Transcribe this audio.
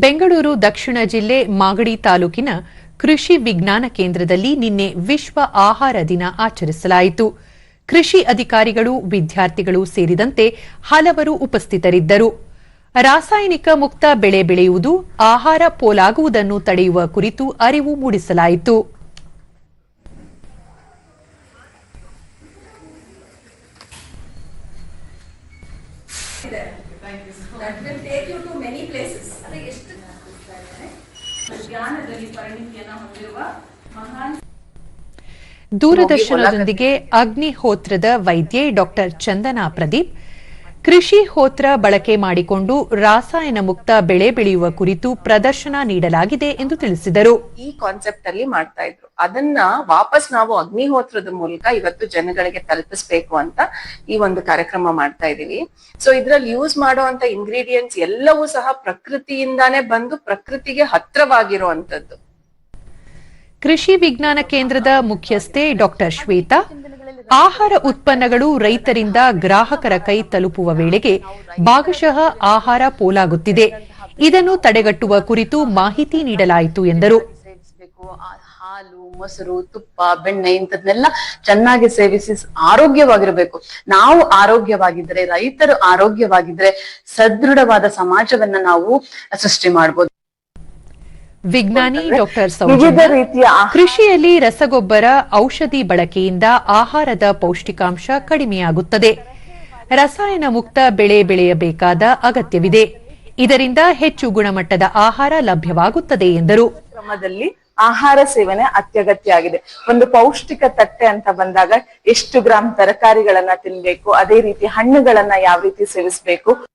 ಬೆಂಗಳೂರು ದಕ್ಷಿಣ ಜಿಲ್ಲೆ ಮಾಗಡಿ ತಾಲೂಕಿನ ಕೃಷಿ ವಿಜ್ಞಾನ ಕೇಂದ್ರದಲ್ಲಿ ನಿನ್ನೆ ವಿಶ್ವ ಆಹಾರ ದಿನ ಆಚರಿಸಲಾಯಿತು. ಕೃಷಿ ಅಧಿಕಾರಿಗಳು, ವಿದ್ಯಾರ್ಥಿಗಳು ಸೇರಿದಂತೆ ಹಲವರು ಉಪಸ್ಥಿತರಿದ್ದರು. ರಾಸಾಯನಿಕ ಮುಕ್ತ ಬೆಳೆ ಬೆಳೆಯುವುದು, ಆಹಾರ ಪೋಲಾಗುವುದನ್ನು ತಡೆಯುವ ಕುರಿತು ಅರಿವು ಮೂಡಿಸಲಾಯಿತು. That will take you to many places. ಜ್ಞಾನದಲ್ಲಿ ಪರಿಣಿತಿಯನ್ನು ಹೊಂದಿರುವ ಮಹಾನ್ ದೂರದರ್ಶನದೊಂದಿಗೆ ಅಗ್ನಿಹೋತ್ರದ ವೈದ್ಯೆ ಡಾಕ್ಟರ್ ಚಂದನಾ ಪ್ರದೀಪ್ ಕೃಷಿ ಹೋತ್ರ ಬಳಕೆ ಮಾಡಿಕೊಂಡು ರಾಸಾಯನ ಮುಕ್ತ ಬೆಳೆ ಬೆಳೆಯುವ ಕುರಿತು ಪ್ರದರ್ಶನ ನೀಡಲಾಗಿದೆ ಎಂದು ತಿಳಿಸಿದರು. ಈ ಕಾನ್ಸೆಪ್ಟ್ ಅಲ್ಲಿ ಮಾಡ್ತಾ ಇದ್ರು. ಅದನ್ನ ವಾಪಸ್ ನಾವು ಅಗ್ನಿಹೋತ್ರದ ಮೂಲಕ ಇವತ್ತು ಜನಗಳಿಗೆ ತಲುಪಿಸ್ಬೇಕು ಅಂತ ಈ ಒಂದು ಕಾರ್ಯಕ್ರಮ ಮಾಡ್ತಾ ಇದೀವಿ. ಸೊ ಇದ್ರಲ್ಲಿ ಯೂಸ್ ಮಾಡುವಂತ ಇಂಗ್ರೀಡಿಯೆಂಟ್ಸ್ ಎಲ್ಲವೂ ಸಹ ಪ್ರಕೃತಿಯಿಂದಾನೇ ಬಂದು ಪ್ರಕೃತಿಗೆ ಹತ್ರವಾಗಿರುವಂತದ್ದು. ಕೃಷಿ ವಿಜ್ಞಾನ ಕೇಂದ್ರದ ಮುಖ್ಯಸ್ಥೆ ಡಾಕ್ಟರ್ ಶ್ವೇತಾ ಆಹಾರ ಉತ್ಪನ್ನಗಳು ರೈತರಿಂದ ಗ್ರಾಹಕರ ಕೈ ತಲುಪುವ ವೇಳೆಗೆ ಭಾಗಶಃ ಆಹಾರ ಪೋಲಾಗುತ್ತಿದೆ. ಇದನ್ನು ತಡೆಗಟ್ಟುವ ಕುರಿತು ಮಾಹಿತಿ ನೀಡಲಾಯಿತು ಎಂದರು. ಹಾಲು, ಮೊಸರು, ತುಪ್ಪ, ಬೆಣ್ಣೆ ಇಂಥದ್ನೆಲ್ಲ ಚೆನ್ನಾಗಿ ಸೇವಿಸಿ ಆರೋಗ್ಯವಾಗಿರಬೇಕು. ನಾವು ಆರೋಗ್ಯವಾಗಿದ್ರೆ ರೈತರು ಆರೋಗ್ಯವಾಗಿದ್ರೆ ಸದೃಢವಾದ ಸಮಾಜವನ್ನ ನಾವು ಸೃಷ್ಟಿ ಮಾಡ್ಬೋದು. ವಿಜ್ಞಾನಿ ಡಾಕ್ಟರ್ ಸೌಜನ್ಯ. ರೀತಿಯ ಕೃಷಿಯಲ್ಲಿ ರಸಗೊಬ್ಬರ ಔಷಧಿ ಬಳಕೆಯಿಂದ ಆಹಾರದ ಪೌಷ್ಟಿಕಾಂಶ ಕಡಿಮೆಯಾಗುತ್ತದೆ. ರಸಾಯನ ಮುಕ್ತ ಬೆಳೆ ಬೆಳೆಯಬೇಕಾದ ಅಗತ್ಯವಿದೆ. ಇದರಿಂದ ಹೆಚ್ಚು ಗುಣಮಟ್ಟದ ಆಹಾರ ಲಭ್ಯವಾಗುತ್ತದೆ ಎಂದರು. ಕ್ರಮದಲ್ಲಿ ಆಹಾರ ಸೇವನೆ ಅತ್ಯಗತ್ಯ ಆಗಿದೆ. ಒಂದು ಪೌಷ್ಟಿಕ ತಟ್ಟೆ ಅಂತ ಬಂದಾಗ ಎಷ್ಟು ಗ್ರಾಂ ತರಕಾರಿಗಳನ್ನ ತಿನ್ಬೇಕು ಅದೇ ರೀತಿ ಹಣ್ಣುಗಳನ್ನ ಯಾವ ರೀತಿ ಸೇವಿಸಬೇಕು